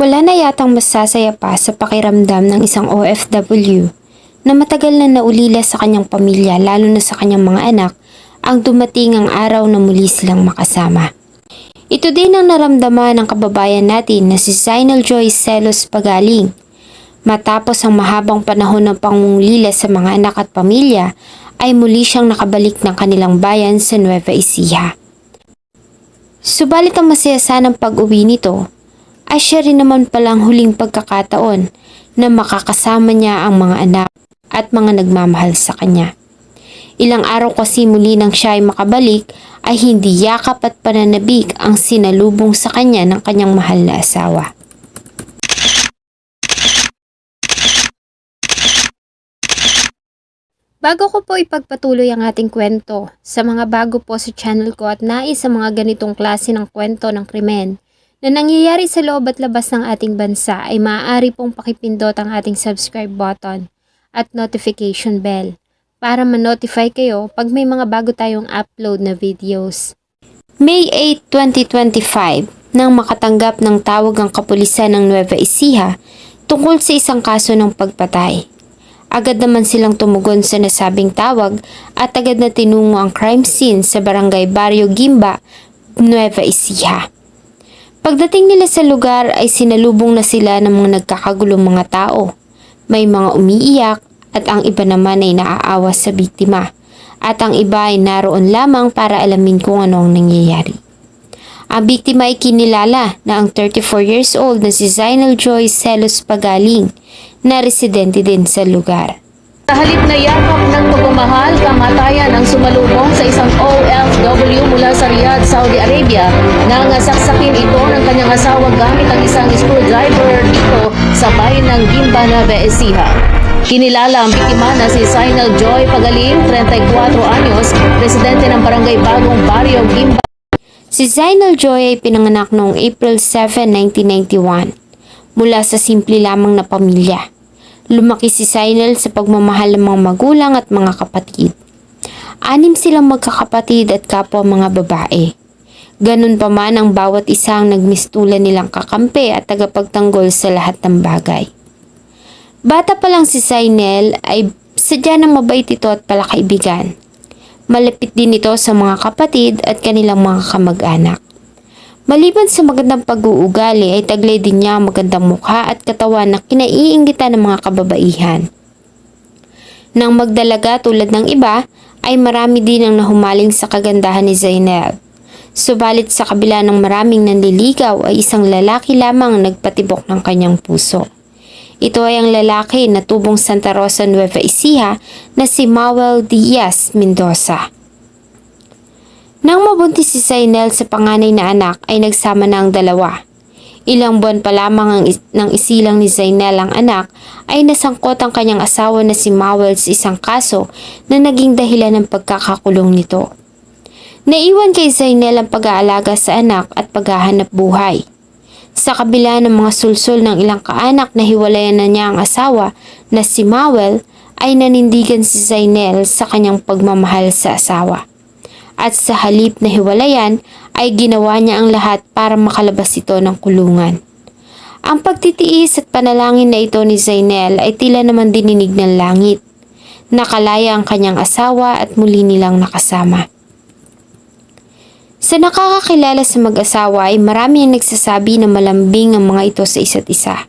Wala na yatang masasaya pa sa pakiramdam ng isang OFW na matagal na naulila sa kanyang pamilya lalo na sa kanyang mga anak ang dumating ang araw na muli silang makasama. Ito din ang naramdaman ng kababayan natin na si Zainal Joy Celos Pagaling. Matapos ang mahabang panahon ng pangungulila sa mga anak at pamilya, ay muli siyang nakabalik ng kanilang bayan sa Nueva Ecija. Subalit ang masaya sanang pag-uwi nito ay siya rin naman palang huling pagkakataon na makakasama niya ang mga anak at mga nagmamahal sa kanya. Ilang araw kasi muli nang siya ay makabalik ay hindi yakap at pananabik ang sinalubong sa kanya ng kanyang mahal na asawa. Bago ko po ipagpatuloy ang ating kwento, sa mga bago po sa channel ko at nais sa mga ganitong klase ng kwento ng krimen na nangyayari sa loob at labas ng ating bansa ay maaari pong pakipindot ang ating subscribe button at notification bell para ma-notify kayo pag may mga bago tayong upload na videos. May 8, 2025 nang makatanggap ng tawag ang kapulisan ng Nueva Ecija tungkol sa isang kaso ng pagpatay. Agad naman silang tumugon sa nasabing tawag at agad na tinungo ang crime scene sa barangay Barrio Gimba, Nueva Ecija. Pagdating nila sa lugar ay sinalubong na sila ng mga nagkakagulong mga tao. May mga umiiyak at ang iba naman ay naaawa sa biktima. At ang iba ay naroon lamang para alamin kung ano ang nangyayari. Ang biktima ay kinilala na ang 34 years old na si Zainal Joy Celos Pagaling na residente din sa lugar. Sa halip na yakap ng pagmamahal, kamatayan ang sumalubong sa isang OFW mula sa Riyadh, Saudi Arabia nang saksakin ito ng kanyang asawa gamit ang isang screwdriver dito sa bayan ng Gimba, Nueva Ecija. Kinilala ang biktima na si Sinal Joy Pagalim, 34 anyos, residente ng barangay Bagong Barrio, Gimba, Si Zainal Joy ay pinanganak noong April 7, 1991 mula sa simple lamang na pamilya. Lumaki si Zainal sa pagmamahal ng mga magulang at mga kapatid. Anim silang magkakapatid at kapwa mga babae. Ganun pa man ang bawat isang nagmistulan nilang kakampi at tagapagtanggol sa lahat ng bagay. Bata pa lang si Zainel ay sadya ng mabait ito at palakaibigan. Malapit din ito sa mga kapatid at kanilang mga kamag-anak. Maliban sa magandang pag-uugali ay taglay din niya ang magandang mukha at katawan na kinaiingitan ng mga kababaihan. Nang magdalaga tulad ng iba, ay marami din ang nahumaling sa kagandahan ni Zainab. Subalit sa kabila ng maraming nanliligaw ay isang lalaki lamang ang nagpatibok ng kanyang puso. Ito ay ang lalaki na tubong Santa Rosa Nueva Ecija na si Mawel Diaz Mendoza. Nang mabuntis si Zainel sa panganay na anak ay nagsama na ang dalawa. Ilang buwan pa lamang ang is- ng isilang ni Zainel ang anak ay nasangkot ang kanyang asawa na si Mawel sa isang kaso na naging dahilan ng pagkakakulong nito. Naiwan kay Zainel ang pag-aalaga sa anak at paghahanap buhay. Sa kabila ng mga sulsul ng ilang kaanak na hiwalayan na niya ang asawa na si Mawel ay nanindigan si Zainel sa kanyang pagmamahal sa asawa. At sa halip na hiwalayan ay ginawa niya ang lahat para makalabas ito ng kulungan. Ang pagtitiis at panalangin na ito ni Zainel ay tila naman dininig ng langit. Nakalaya ang kanyang asawa at muli nilang nakasama. Sa nakakakilala sa mag-asawa ay marami ang nagsasabi na malambing ang mga ito sa isa't isa.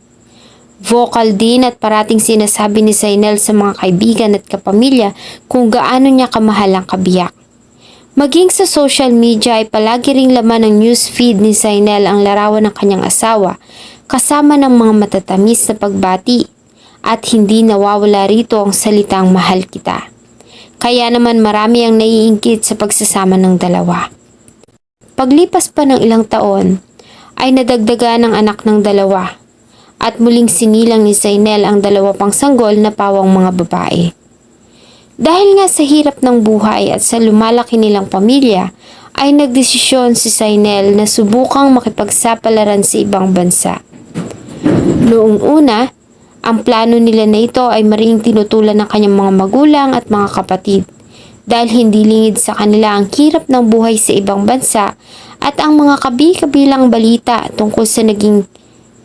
Vocal din at parating sinasabi ni Zainel sa mga kaibigan at kapamilya kung gaano niya kamahal ang kabiyak. Maging sa social media ay palagi ring laman ng newsfeed ni Zainel ang larawan ng kanyang asawa kasama ng mga matatamis na pagbati at hindi nawawala rito ang salitang mahal kita. Kaya naman marami ang naiingkit sa pagsasama ng dalawa. Paglipas pa ng ilang taon, ay nadagdagan ng anak ng dalawa at muling sinilang ni Zainel ang dalawa pang sanggol na pawang mga babae. Dahil nga sa hirap ng buhay at sa lumalaki nilang pamilya, ay nagdesisyon si Zainel na subukang makipagsapalaran sa ibang bansa. Noong una, ang plano nila na ito ay maring tinutulan ng kanyang mga magulang at mga kapatid dahil hindi lingid sa kanila ang hirap ng buhay sa ibang bansa at ang mga kabi-kabilang balita tungkol sa naging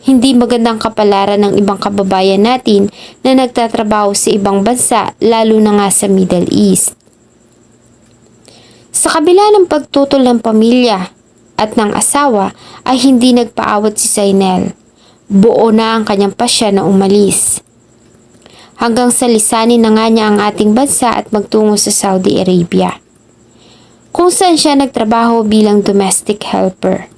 Hindi magandang kapalaran ng ibang kababayan natin na nagtatrabaho sa ibang bansa lalo na nga sa Middle East. Sa kabila ng pagtutol ng pamilya at ng asawa ay hindi nagpaawat si Zainel. Buo na ang kanyang pasya na umalis. Hanggang sa lisanin na nga niya ang ating bansa at magtungo sa Saudi Arabia. Kung saan siya nagtrabaho bilang domestic helper.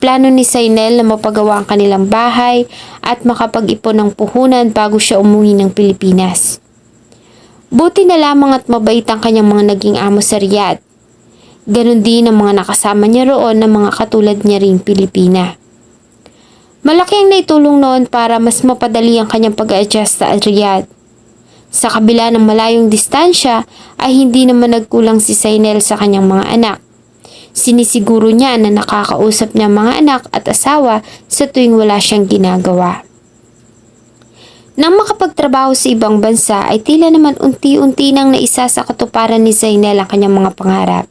Plano ni Zainel na mapagawa ang kanilang bahay at makapag-ipon ng puhunan bago siya umuwi ng Pilipinas. Buti na lamang at mabait ang kanyang mga naging amo sa Riyadh. Ganon din ang mga nakasama niya roon na mga katulad niya ring Pilipina. Malaki ang naitulong noon para mas mapadali ang kanyang pag-adjust sa Riyadh. Sa kabila ng malayong distansya ay hindi naman nagkulang si Zainel sa kanyang mga anak. Sinisiguro niya na nakakausap niya mga anak at asawa sa tuwing wala siyang ginagawa. Nang makapagtrabaho sa ibang bansa ay tila naman unti-unti nang naisa sa katuparan ni Zainel ang kanyang mga pangarap.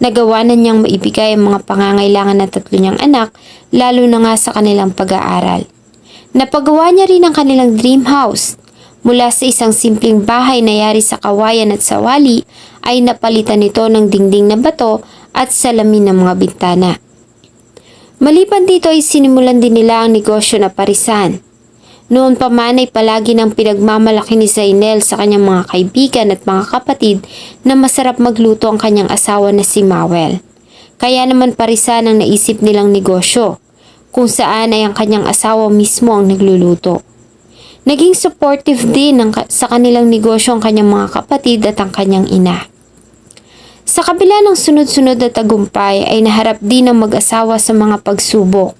Nagawa na niyang maibigay ang mga pangangailangan ng tatlo niyang anak lalo na nga sa kanilang pag-aaral. Napagawa niya rin ang kanilang dream house. Mula sa isang simpleng bahay na yari sa kawayan at sawali ay napalitan nito ng dingding na bato at salamin ng mga bintana. Maliban dito ay sinimulan din nila ang negosyo na parisan. Noon pa man ay palagi ng pinagmamalaki ni Zainel sa kanyang mga kaibigan at mga kapatid na masarap magluto ang kanyang asawa na si Mawel. Kaya naman parisan ang naisip nilang negosyo, kung saan ay ang kanyang asawa mismo ang nagluluto. Naging supportive din ng, ka- sa kanilang negosyo ang kanyang mga kapatid at ang kanyang ina. Sa kabila ng sunod-sunod na tagumpay ay naharap din ng mag-asawa sa mga pagsubok.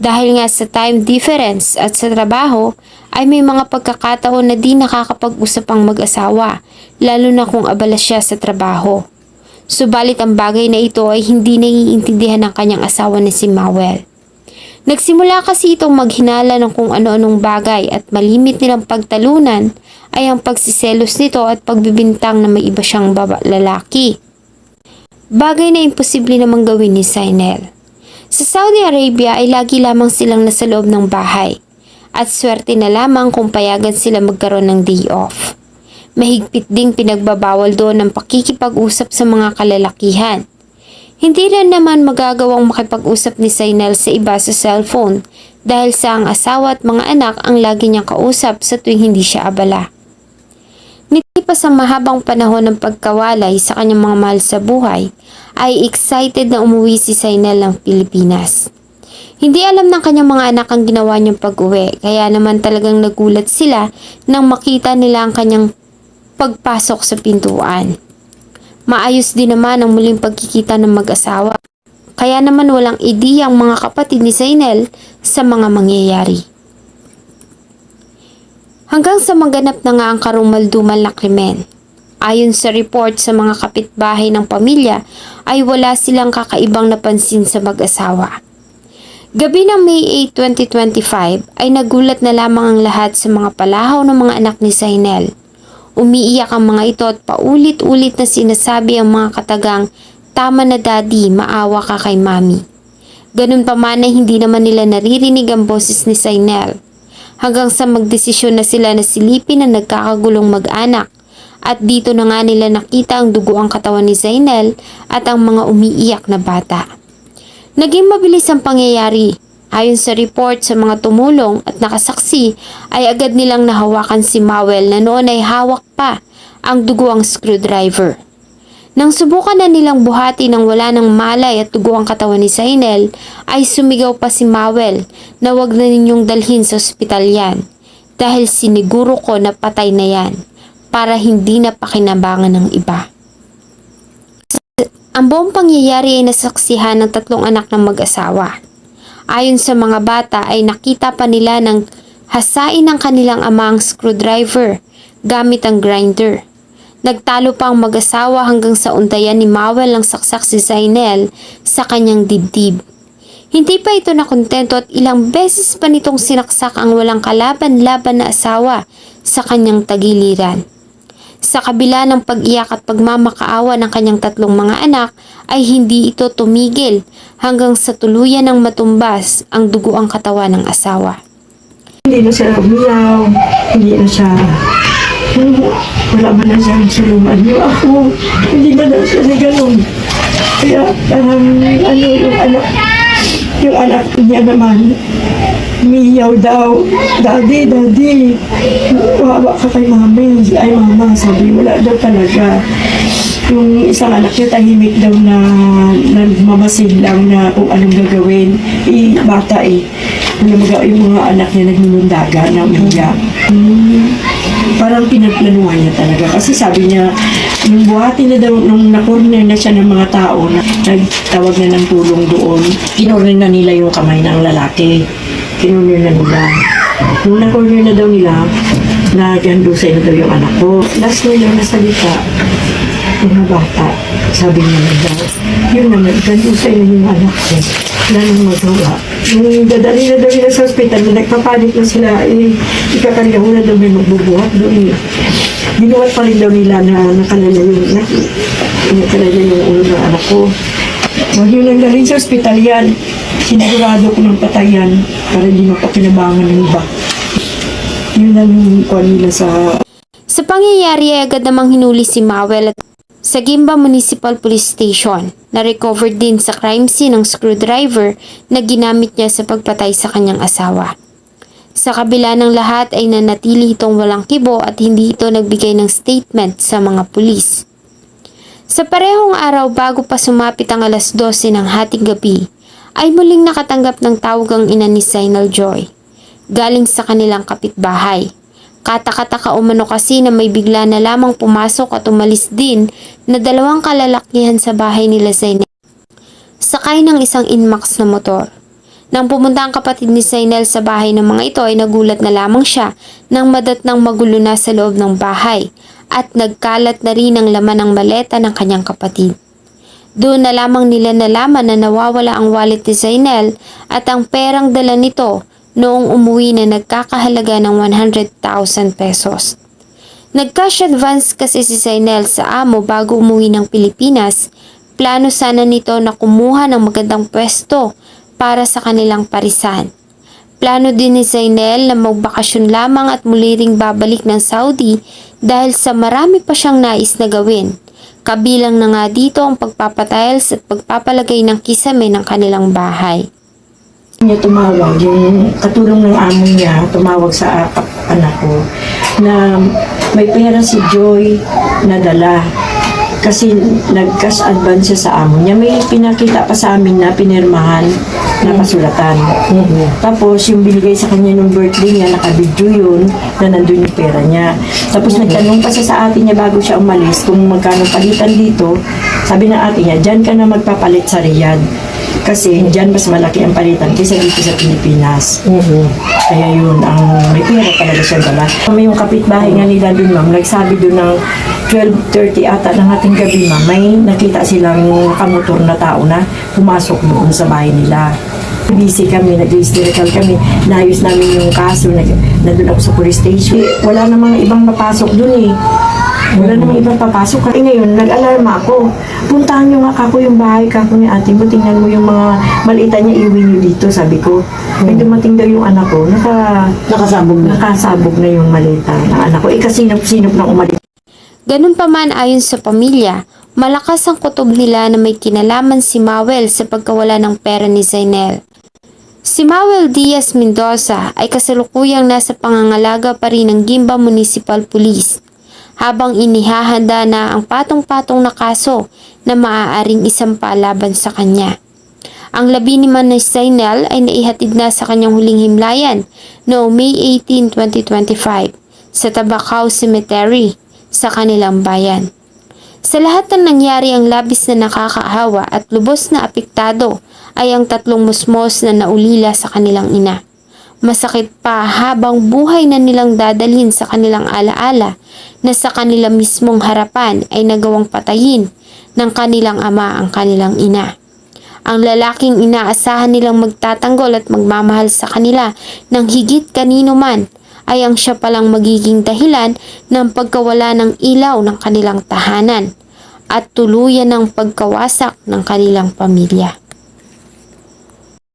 Dahil nga sa time difference at sa trabaho, ay may mga pagkakataon na di nakakapag-usap ang mag-asawa, lalo na kung abala siya sa trabaho. Subalit ang bagay na ito ay hindi naiintindihan ng kanyang asawa na si Mawel. Nagsimula kasi itong maghinala ng kung ano-anong bagay at malimit nilang pagtalunan ay ang pagsiselos nito at pagbibintang na may iba siyang baba lalaki. Bagay na imposible namang gawin ni Zainel. Sa Saudi Arabia ay lagi lamang silang nasa loob ng bahay at swerte na lamang kung payagan sila magkaroon ng day off. Mahigpit ding pinagbabawal doon ang pakikipag-usap sa mga kalalakihan. Hindi rin naman magagawang makipag-usap ni Zainal sa iba sa cellphone dahil sa ang asawa at mga anak ang lagi niyang kausap sa tuwing hindi siya abala. Nilipas ang mahabang panahon ng pagkawalay sa kanyang mga mahal sa buhay, ay excited na umuwi si Zainal ng Pilipinas. Hindi alam ng kanyang mga anak ang ginawa niyang pag-uwi, kaya naman talagang nagulat sila nang makita nila ang kanyang pagpasok sa pintuan. Maayos din naman ang muling pagkikita ng mag-asawa. Kaya naman walang ideya ang mga kapatid ni Zainel sa mga mangyayari. Hanggang sa maganap na nga ang karumaldumal na krimen. Ayon sa report sa mga kapitbahay ng pamilya ay wala silang kakaibang napansin sa mag-asawa. Gabi ng May 8, 2025 ay nagulat na lamang ang lahat sa mga palahaw ng mga anak ni Zainel. Umiiyak ang mga ito at paulit-ulit na sinasabi ang mga katagang, Tama na daddy, maawa ka kay mami. Ganun pa man ay hindi naman nila naririnig ang boses ni Zainel. Hanggang sa magdesisyon na sila na silipin ang nagkakagulong mag-anak at dito na nga nila nakita ang dugo ang katawan ni Zainel at ang mga umiiyak na bata. Naging mabilis ang pangyayari. Ayon sa report sa mga tumulong at nakasaksi ay agad nilang nahawakan si Mawel na noon ay hawak pa ang dugo ang screwdriver. Nang subukan na nilang buhati ng wala ng malay at dugo ang katawan ni Zainel, ay sumigaw pa si Mawel na wag na ninyong dalhin sa ospital yan dahil siniguro ko na patay na yan para hindi na pakinabangan ng iba. Ang buong pangyayari ay nasaksihan ng tatlong anak ng mag-asawa. Ayon sa mga bata ay nakita pa nila ng hasain ng kanilang amang screwdriver gamit ang grinder. Nagtalo pa ang mag-asawa hanggang sa untayan ni Mawel ang saksak si Zainel sa kanyang dibdib. Hindi pa ito nakontento at ilang beses pa nitong sinaksak ang walang kalaban-laban na asawa sa kanyang tagiliran. Sa kabila ng pag-iyak at pagmamakaawa ng kanyang tatlong mga anak ay hindi ito tumigil hanggang sa tuluyan ng matumbas ang duguang katawan ng asawa. Hindi na siya umiyaw, hindi na siya, wala man na siya sulungan niyo ako, hindi ba na siya na ganun. Kaya parang ano yung anak, yung anak niya naman, umiyaw daw, Daddy, Daddy, wawa ka kay mami. Ay mama, sabi, wala daw talaga. Yung isang anak niya tahimik daw na nagmamasid lang na kung anong gagawin. Eh, bata eh. Yung mga, yung mga anak niya nagnunundaga na umiyak. Hmm, parang pinagplanuhan niya talaga. Kasi sabi niya, yung buhati na daw, nung na-corner na siya ng mga tao, na, nagtawag na ng tulong doon, kinorner na nila yung kamay ng lalaki. Kinorner na nila. Nung na-corner na daw nila, nagandusay na daw yung anak ko. Last na yung nasalita, yung bata, sabi niya na daw, yun na, nagandusay na yung anak ko. Nang magawa. Nung dadali na daw nila sa ospital, na nagpapanik na sila, eh, ikakaryaho na daw may magbubuhat doon. eh. Ginuwat pa rin daw nila na nakalala yung, na, nakalala yung ulo ng anak ko. Huwag yung nanggaling sa ospital yan. Sinigurado ko ng patayan para hindi mapakinabangan ng iba. Yun lang yung kuha nila sa Sa pangyayari ay agad namang hinuli si Mawel at sa Gimba Municipal Police Station na recovered din sa crime scene ng screwdriver na ginamit niya sa pagpatay sa kanyang asawa. Sa kabila ng lahat ay nanatili itong walang kibo at hindi ito nagbigay ng statement sa mga pulis. Sa parehong araw bago pa sumapit ang alas 12 ng hating gabi, ay muling nakatanggap ng tawag ang ina ni Zainal Joy. Galing sa kanilang kapitbahay. Katakataka umano kasi na may bigla na lamang pumasok at umalis din na dalawang kalalakihan sa bahay nila Zainel. Sakay ng isang Inmax na motor. Nang pumunta ang kapatid ni Zainel sa bahay ng mga ito ay nagulat na lamang siya nang madat ng magulo na sa loob ng bahay at nagkalat na rin ang laman ng maleta ng kanyang kapatid. Doon na lamang nila nalaman na nawawala ang wallet ni Zainel at ang perang dala nito noong umuwi na nagkakahalaga ng 100,000 pesos. Nag-cash advance kasi si Zainel sa amo bago umuwi ng Pilipinas. Plano sana nito na kumuha ng magandang pwesto para sa kanilang parisan. Plano din ni Zainel na magbakasyon lamang at muli ring babalik ng Saudi dahil sa marami pa siyang nais na gawin. Kabilang na nga dito ang pagpapatiles at pagpapalagay ng kisame ng kanilang bahay. Niya tumawag, yung katulong ng amo niya, tumawag sa kap- anak ko, na may pera si Joy na dala. Kasi nag-cash advance siya sa amo niya. May pinakita pa sa amin na pinirmahan na kasulatan. Tapos yung binigay sa kanya nung birthday niya, nakabidyo yun, na nandun yung pera niya. Tapos nagtanong pa siya sa ate niya bago siya umalis kung magkano palitan dito. Sabi ng ate niya, dyan ka na magpapalit sa Riyadh. Kasi dyan mas malaki ang palitan kaysa dito sa Pilipinas. Kaya yun, ang may pera talaga siya dala. Kami yung kapitbahay nga nila dun, ma'am, nagsabi dun ng 12.30 ata ng ating gabi, ma'am, may nakita silang nakamotor na tao na pumasok doon sa bahay nila. Busy kami, nag-hysterical kami, naayos namin yung kaso, nag, nandun ako sa police station. Eh, wala namang ibang mapasok dun eh. Wala namang ibang papasok. Kaya ngayon, nag-alarma ako. Puntahan nyo nga kako yung bahay kako ni ate mo. Tingnan mo yung mga malitan niya, iwi nyo dito, sabi ko. May dumating daw yung anak ko, naka, Nakasabog na. nakasabog na yung malita ng anak ko. Eh, kasi sinop na umalis Ganun pa man ayon sa pamilya, malakas ang kutob nila na may kinalaman si Mawel sa pagkawala ng pera ni Zainel. Si Mawel Diaz Mendoza ay kasalukuyang nasa pangangalaga pa rin ng Gimba Municipal Police habang inihahanda na ang patong-patong na kaso na maaaring isampa laban sa kanya. Ang labi ni Man ni Zainel ay naihatid na sa kanyang huling himlayan noong May 18, 2025 sa Tabacao Cemetery sa kanilang bayan. Sa lahat ng nangyari ang labis na nakakaawa at lubos na apektado ay ang tatlong musmos na naulila sa kanilang ina. Masakit pa habang buhay na nilang dadalhin sa kanilang alaala na sa kanila mismong harapan ay nagawang patayin ng kanilang ama ang kanilang ina. Ang lalaking inaasahan nilang magtatanggol at magmamahal sa kanila ng higit kanino man ay ang siya palang magiging dahilan ng pagkawala ng ilaw ng kanilang tahanan at tuluyan ng pagkawasak ng kanilang pamilya.